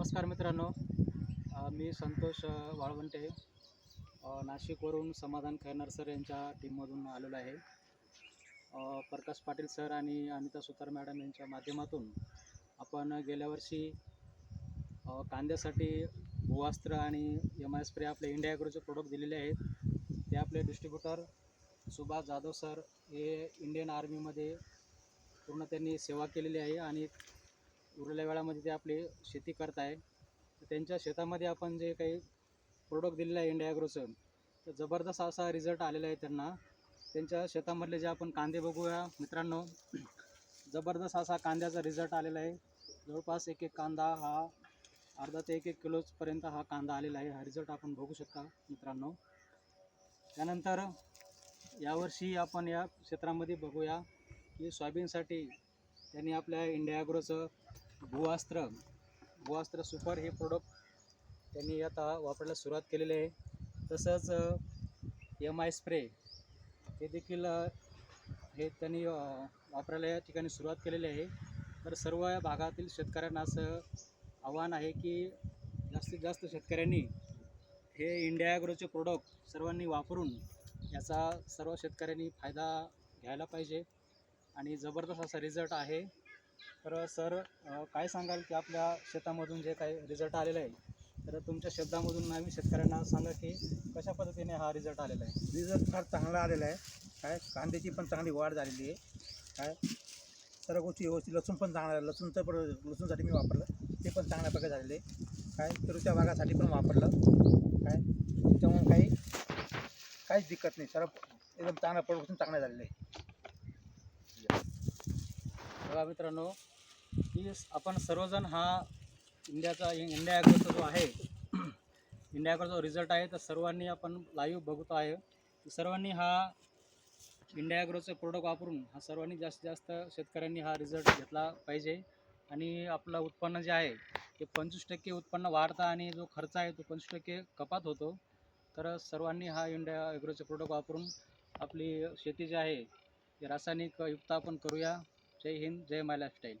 नमस्कार मित्रांनो. मी संतोष वाळवंटे. नाशिकवरून समाधान खैरनार सर यांच्या टीममधून आलेलो आहे. प्रकाश पाटील सर आणि अनिता सुतार मॅडम यांच्या माध्यमातून आपण गेल्या वर्षी कांद्यासाठी भूवास्त्र आणि एम आय स्प्रे आपले इंडिया ॲग्रोचे प्रोडक्ट दिलेले आहेत. ते आपले डिस्ट्रीब्युटर सुभाष जाधव सर हे इंडियन आर्मीमध्ये पूर्ण त्यांनी सेवा केलेली आहे आणि उरलेल्या वेळामध्ये ते आपली शेती करत आहे तर त्यांच्या शेतामध्ये आपण जे काही प्रोडक्ट दिलेलं आहे इंडिया ॲग्रोचं तर जबरदस्त असा रिझल्ट आलेला आहे त्यांना. त्यांच्या शेतामधले जे आपण कांदे बघूया मित्रांनो जबरदस्त असा कांद्याचा रिझल्ट आलेला आहे. जवळपास एक एक कांदा हा अर्धा ते एक एक किलोपर्यंत हा कांदा आलेला आहे. हा रिझल्ट आपण बघू शकता मित्रांनो. त्यानंतर यावर्षी आपण या क्षेत्रामध्ये बघूया की सोयाबीनसाठी त्यांनी आपल्या इंडिया ॲग्रोचं भूअस्त्र भूअस्त्र सुपर हे प्रोडक्ट त्यांनी आता वापरायला सुरुवात केलेली आहे. तसंच एम आय स्प्रे हे देखील हे त्यांनी वापरायला या ठिकाणी सुरुवात केलेली आहे. तर सर्व या भागातील शेतकऱ्यांना असं आव्हान आहे की जास्तीत जास्त शेतकऱ्यांनी हे इंडिया ॲग्रोचे प्रोडक्ट सर्वांनी वापरून याचा सर्व शेतकऱ्यांनी फायदा घ्यायला पाहिजे. आणि जबरदस्त असा रिझल्ट आहे. तर सर काय सांगाल की आपल्या शेतामधून जे काही रिझल्ट आलेला आहे तर तुमच्या शब्दामधून नवीन शेतकऱ्यांना सांगा की कशा पद्धतीने हा रिझल्ट आलेला आहे? रिझल्ट फार चांगला आलेला आहे. काय कांद्याची पण चांगली वाढ झालेली आहे. काय सर्व गोष्टी व्यवस्थित लसूण पण चांगला आहे लसूणचं पण लसूणसाठी मी वापरलं. ते पण चांगल्या प्रकारे झालेले आहे. काय तुरच्या भागासाठी पण वापरलं. काय त्यामुळे काही काहीच दिक्कत नाही. सर्व एकदम चांगला प्रोडक्शन चांगलं झालेलं आहे. बघा मित्रांनो की आपण सर्वजण हा इंडियाचा इंडिया ॲग्रोचा जो आहे इंडिया ॲग्रोचा जो रिझल्ट आहे तर सर्वांनी आपण लाईव्ह बघतो आहे. सर्वांनी हा इंडिया ॲग्रोचे प्रोडक्ट वापरून हा सर्वांनी जास्तीत जास्त शेतकऱ्यांनी हा रिझल्ट घेतला पाहिजे. आणि आपलं उत्पन्न जे आहे ते पंचवीस टक्के उत्पन्न वाढतं आणि जो खर्च आहे तो पंचवीस टक्के कपात होतो. तर सर्वांनी हा इंडिया ॲग्रोचे प्रोडक्ट वापरून आपली शेती जी आहे ती रासायनिक युक्त आपण करूया. जय हिंद जय माय लाईफस्टाईल